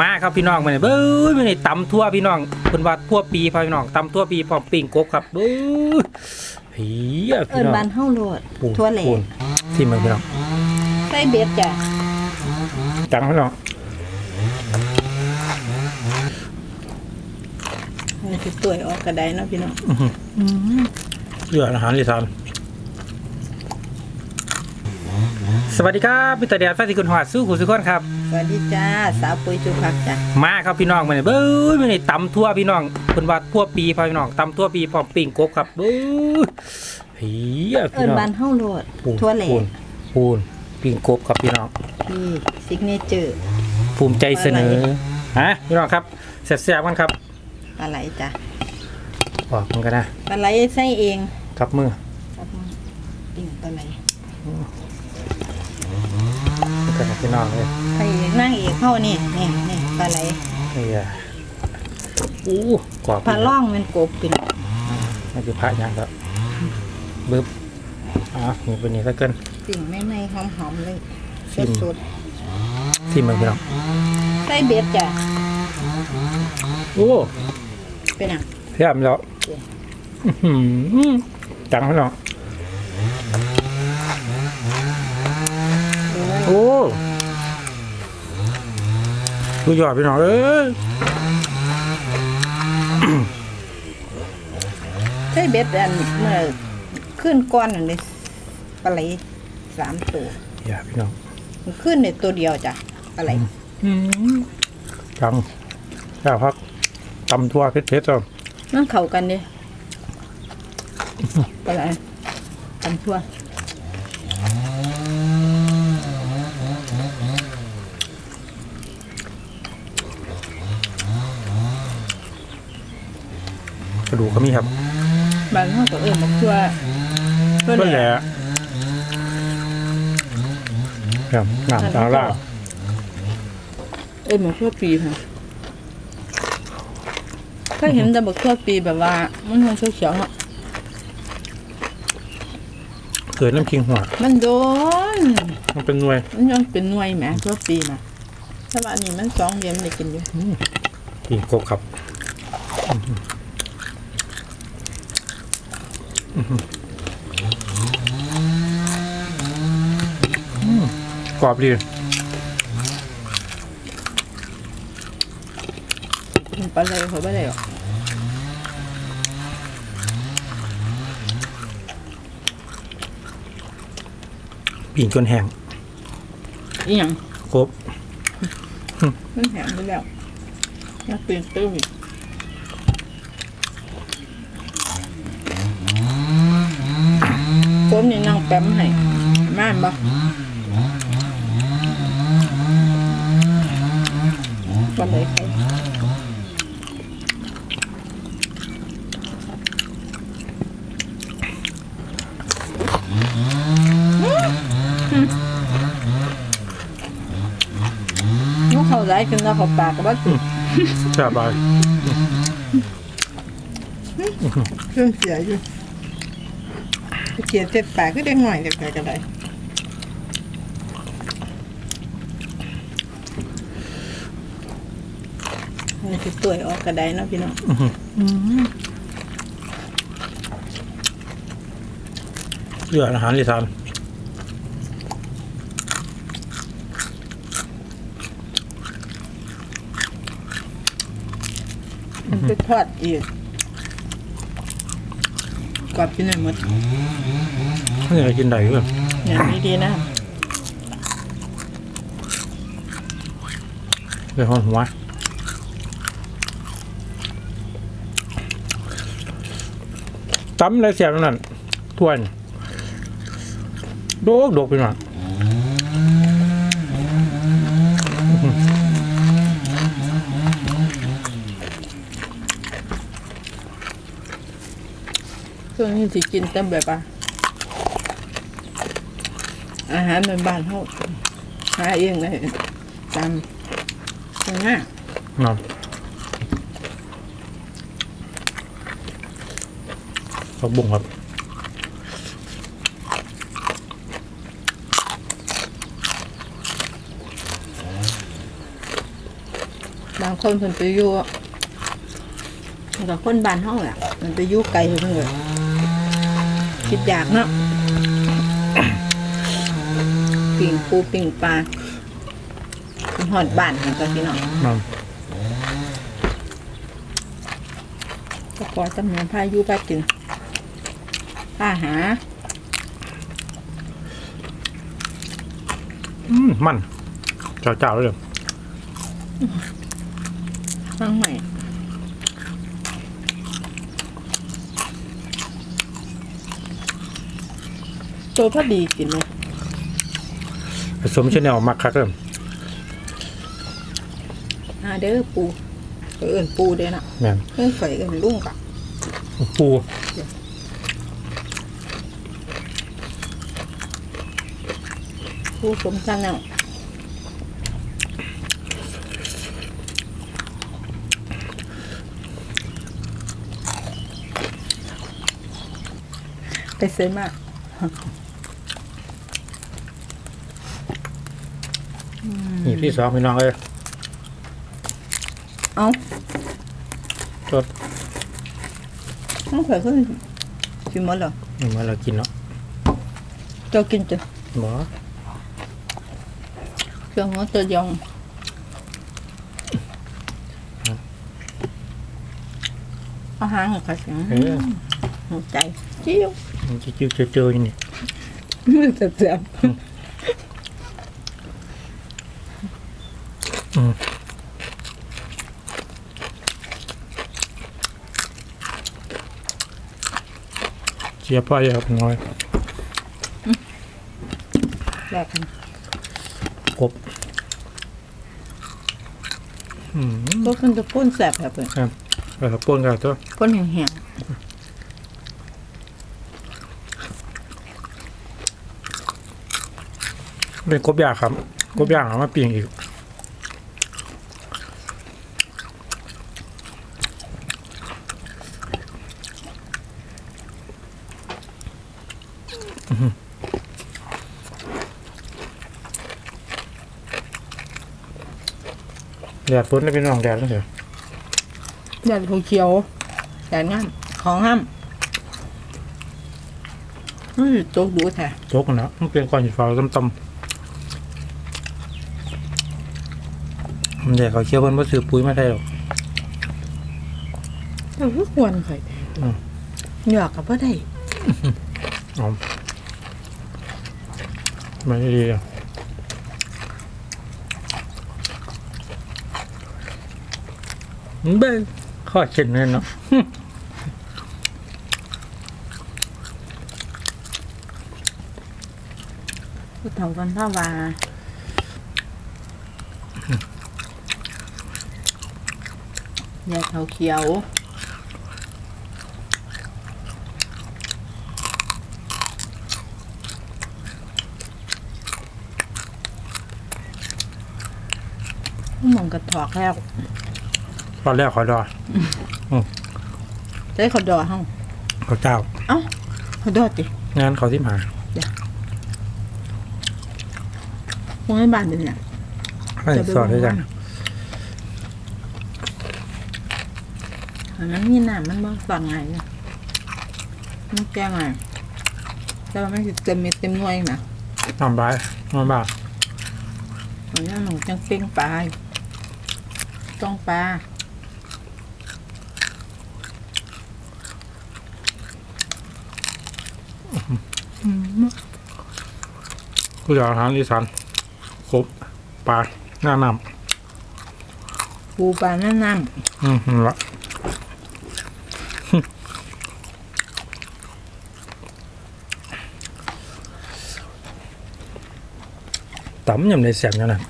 มาครับพี่น้องมาเนี่ยเบ้ยมาเนี่ยตำทั่วพี่น้องเป็นว่าทั่วปีพอพี่น้องตำทั่วปีพร้อมปิ่งกบครับเบ้ยเฮียเอิพี่นน้องบานเฮาโลดปูนทั่วแหล่ปูนที่มือพี่น้องใส่เบ็ดจ้ะจังพี่น้องมันสิตัวยออกกระไดเนาะพี่น้องอื้อหืออืมเลืออาหารอีสาน สวัสดีครับพี่ตาเดียดฟ้าสิคุณหอดสู้ขู่สุขคนครับ สวัสดีจ้าสาวปุยจุพักจ้ะมาครับพี่น้องมาเนี่ยเบ้ยมาเนี่ยตำทั่วพี่น้องเป็นว่าทั่วปีพอพี่น้องตำทั่วปีพร้อมปิ่งกบครับเบ้ยเฮียเอิพี่นน้องบานเฮาโลดปูนทั่วแหล่ปูนปูนปิ่งกบครับพี่น้อง นี่ซิกเนเจอร์ ภูมิใจเสนออะไรฮะพี่น้องครับเสร็จแซ่บกันครับปลาไหลจ้ะบอกมันกันนะปลาไหลใส่เองกับมือครับมึงปิ่งปลาไหล กันนะพี่น้องเลยใครเอกนั่งเอกเข้านี่นี่นี่ปลาไหลนี่อะอู้กรอบปลาล่องมันกบพี่น้องมันจะพระยังครับบึ๊บอะนี่เป็นนี่ซะเกินปิ่งไม่ไม่หอมๆเลยชิมสดที่มือพี่น้องๆใส่เบ็ดจ้ะโอ้เป็นอะเทียมแล้วอื้อหือจังพี่น้อง โอ้ดูยอดพี่น้องเอ้ยใส่เบ็ดอันเมื่อขึ้นก้อนอันนี้ปลาไหลสามตัวอย่าพี่น้องมันขึ้นในตัวเดียวจ้ะปลาไหลจังแซ่บครับตำทั่วเผ็ดๆจ้ะนั่งเข้ากันดิปลาไหลทำทั่วะดูกก็มีครับบางห้องก็เอิญมาทั่วเพื่อนแหละครับน้ำตาล่าเอิญมาทั่วปีค่ะถ้าเห็นแต่บักทั่วปีแบบว่า มันมันเขียวๆเนาะเกิดน้ำคิงหัวมันโดน มันเป็นหน่วยมันยังเป็นหน่วยแหมทั่วปีนะถ้าว่าอันนี้มันสองเดือนได้กินอยู่ กินกบครับ กรอบดีมันปลาไหลเขาไม่ได้หรอกปีนจนแห้งอีหยังครบมันแหงไปแล้วอยากเปลี่ยนตื้มอีก ผมนี่นั่งแป๊มให้ม่านบ่ปลาไหลเขาลูกเขาได้ขึ้นแล้วเขาปากกับว่าสุดแซ่บไปเครื่องเสียอยู่ เกียดเจ็ดปากก็ได้หน่อยเด็กๆก็ได้มันคือตัวออกกระไดเนาะพี่น้องเลืออาหารอีสานมันคือทอดอีก กรอบที่ไหนหมดนี่อะไรกินได้ด้วยอย่างนี้ดีนะเดี๋ยวหอนหัวตั้มอะไรเสียบนั่นทวนโดกโดกไปหน่อย ช่วงนี้ที่กินเต็มแบบอะอาหารในบ้านเขาหาเองเลยตามตรงหน้านอนผักบุ้งครับบางคนเพิ่นไปอยู่กับคนบ้านเฮาแหละมันไปอยู่ไกลเพิ่นก็ คิดอยากเนาะปิ่งปูปิ่งปลาเป็นหอดบ้านของกันพี่น้องมันก็ขอจำเนียนพายุไปกินป้าหา อืมมันเจ้าเจ้าเลยข้างใหม่ ตัวพอดีกินเลยผสมชแนลมักคักเริ่มหาเด้อปูเอินปูเด้อนะแม่นเอินข่อยเอินลุงกะปูปูสมจันเนาะไปซื้อมา นี่พี่สองพี่น้องเอ้ยเอาสดต้องข่อยขึ้นกินหมดเหรอนี่มาเรากินเนาะเจ้ากินจ้ะหมอเครื่องหัวตัวยองเอาหางของเขาเสียงเออหัวใจจิ้วมันจะจิ้วเจอๆอยู่นี่มือเจ็บ เสียไปครับน้อยๆแรกกันกบอืมก็ขึ้นจะพ่นแสบแบบเพื่อนครับเออป่นกันตัวพ่นแห้งเป็นกบยางครับ กบยางเอามาปิ้งอีก แดดฝนแล้วพี่น้องแดดแล้วเถอะๆแดดเขียวๆแดดงามของห้ามนี่โจ๊กดูแท้โจกนะมันเป็นก้อนหินฟ้าต่ำๆมันแดดเขาเชี่ยวเพิ่นว่าซื้อปุ๋ยมาได้หรอกแต่ก็ควรเคยอืมอยากกับว่าได้อ๋อไม่ได้ดีอะ เบ้ข้อเช่นนั้นเนาะผู้เฒ่ากันพ่อวาแดดเขาเขียวมองกระถอกแล้ว ตอนแรกขอดอได้เขาดอเฮาเขาเจ้า เอ้าเขาดอติงานเขาที่หาคงให้บ้านเป็นเนี่ยให้สอนด้วยกันอันนั้นมีน้ำมันบ่ฝังไงเนี่ยมันแก้ไงแต่ว่ามันสิเต็มเม็ดเต็มหน่วยนะทำร้ายทำบ้าอันนี้หนูจังเป้งปลาอยู่ต้องปลา กูอยากอาหารอีสานครบปลาหน้าน้ปูปลาหน้าน้ำอืมนั่นละตำยำในแสบนั่นน่ะ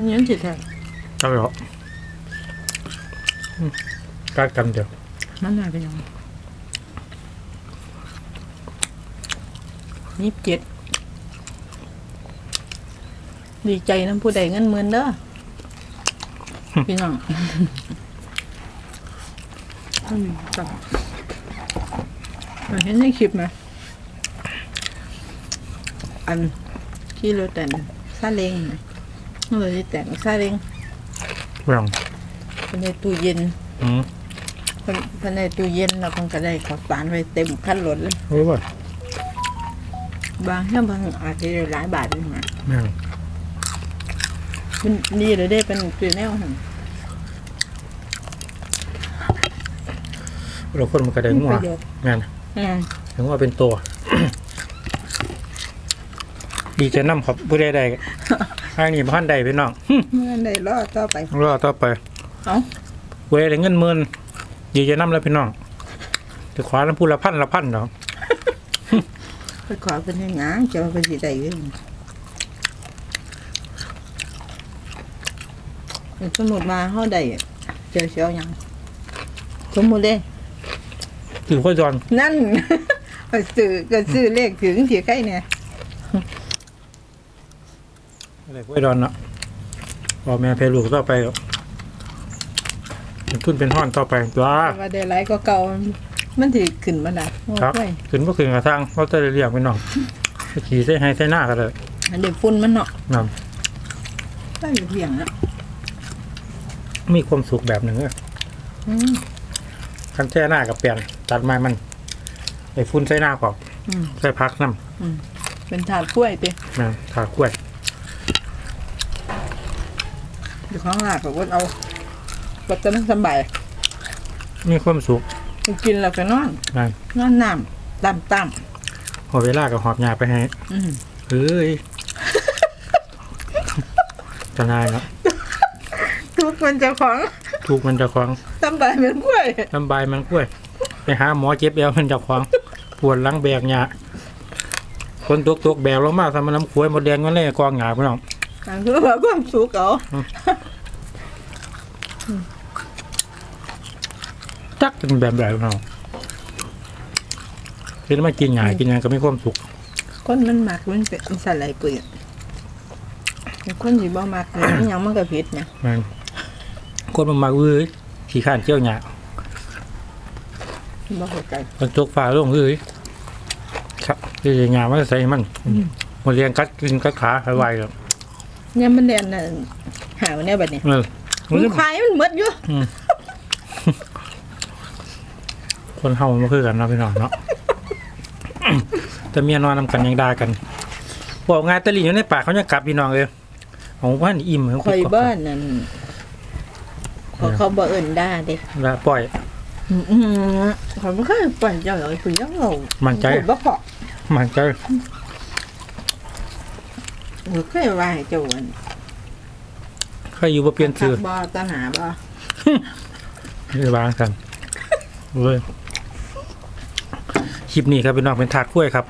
มันยังสิแท้เจ้าเหรออืมกัดกันเดี๋ยวมันน่าเป็นยังยี่สิบเจ็ดดีใจน้ำผู้ใดเงินหมื่นเด้อพี่น้องอืมจ้ะเห็นในคลิปไหมอันที่รถแต่งซาเล้งน่ะ เมื่อที่แต่งซาเล้งพี่น้องเป็นในตู้เย็นอืมเป็นเป็นในตู้เย็นเราคงก็ได้ข้าวสารไว้เต็มขั้นรถเลยโอ้ยบางท่านบางอาจจะได้หลายบาทด้วยนะแม่งมันดีเลยได้เป็นตัวแนวหั่นเราคนมันกระเด้งหัวประโยชน์แม่นอืมถึงว่าเป็นตัว ดีใจน้ำครับผู้ใดใด ทางนี้บ้านใดพี่น้องเมื่อใดรอดต่อไปรอต่อไปเอ้าผู้ใดได้เงินหมื่นดีใจน้ำแล้วพี่น้องจะขวาแล้วพูดละพันละพันเนาะไปขอเป็นยังไงจะมาเป็นสีใดอยู่สมมติมาเขาได้เจอเชียวหยังสมมติเลยถือข้อจอนนั่นไปซื้อก็ซื้อเลขถึงที่ใกล้เนี่ย อะไรข้อจอนเนาะพอแม่เพลูกต่อไปก็เป็นทุนเป็นห้อนต่อไปตัวแต่ว่าได้หลายก็เก่า มันถือขึ้นมาได้โอ้ครับยขึ้นก็ขึ้นกระทั่งเขาจะได้เรียกพี่น้องขี่ใส่ให้ใส่หน้ากันเลยอันเดี๋ยวฝุ่นมันเนาะนั่นได้อยู่เพียงนะมีความสุขแบบหนึ่งอะอืมคันแช่หน้ากับเปลี่ยนตัดไม้มันไอ้ฟุ้นใส่หน้าก่อนอืมใส่พักน้เป็นถาดกล้วยเต้ำนะถากล้วย เดี๋ยวข้างหลังก็ว่าเอาก็จะมันสบายมีความสุขกินแล้วก็นอนนะนอนน้ำต่ำต่หอเวลากับหอบยาไปให้ำอืมเฮ้ยจะนายเนาะทุกคนเจะของทุกข์มันจะคว้างสบายเหมือนกล้วยลำบายมันกล้วย ไปหาหมอเจ็บเอวมันจะคว้างปวดหลังแบกหยาคนตกตกๆแบกลงมาทำมันน้ำขวยหมดแดงก็เลยกองหยาพี่น้อง อันคือว่าความสุขเอา จักเป็นแบบแบบพี่น้องคือมากินหยากินหยังก็มีความสุขคนมันมักมันเป็นสลายกุยคนที่บ่มักเนี่ยมันหยังมันก็ผิดเนี่ยมันคนมันมาเอ้ยขี้ข้านเจียวหยาบ่เข้าใจมันจกฟ้าลงเอ้ยครับคือหยามันใส่มันหมดเรียงกัดกินกัดขาให้ไวครับเนี่ยมันเรียนน่ะหาวันเนี้ยบัดนี้เออมันควายมันหมดอยู่ คนเฮามันบ่คือกันเนาะพี่น้องเนาะ แต่เมียนอนนำกันยังด่ากันบอกงานตะลีอยู่ในปากเขาจะกลับพี่น้องเลยของว่านี่อิ่มข่อยบ้านนั่นเขาเขาบ่เอิ้นด่าเด้แล้วปล่อยอือๆเขาบ่เคยปล่อยเจ้าเลยผู้ยังเรามั่นใจพูดบ่พอมันใจบ่เคยว่าให้เจ้าอันใครอยู่บ่เปลี่ยนชื่อบ่ตาหนาบ่นี่บางกันเว้ย คลิปนี้ครับพี่น้องเป็นถาดกล้วยครับ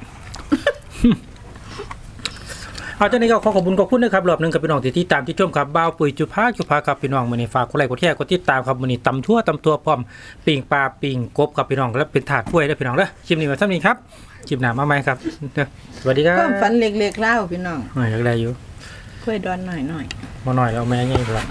เอาเจ้านี้ก็ขอขอบคุณขอบคุณนะครับรอบหนึ่งกับพี่น้องที่ติดตามที่ชมครับบ้าวปุ๋ยจุภาจุภาครับพี่น้องมื้อนี้ฝากกดไลค์กดแชร์กดติดตามครับมื้อนี้ตำทั่วตำทั่วพร้อมปิ่งปลาปิ่งกบครับพี่น้องแล้วเป็นถาดกล้วยเด้อพี่น้องเด้อคลิปนี้มาซ้ำนี้ครับคลิปหน้ามาใหม่ครับเด้อสวัสดีครับความฝันเล็กๆเล่าพี่น้องหน่อยอยากได้อยู่ค่อยดอนหน่อยๆมาหน่อยแล้วแม่ง่ายกว่า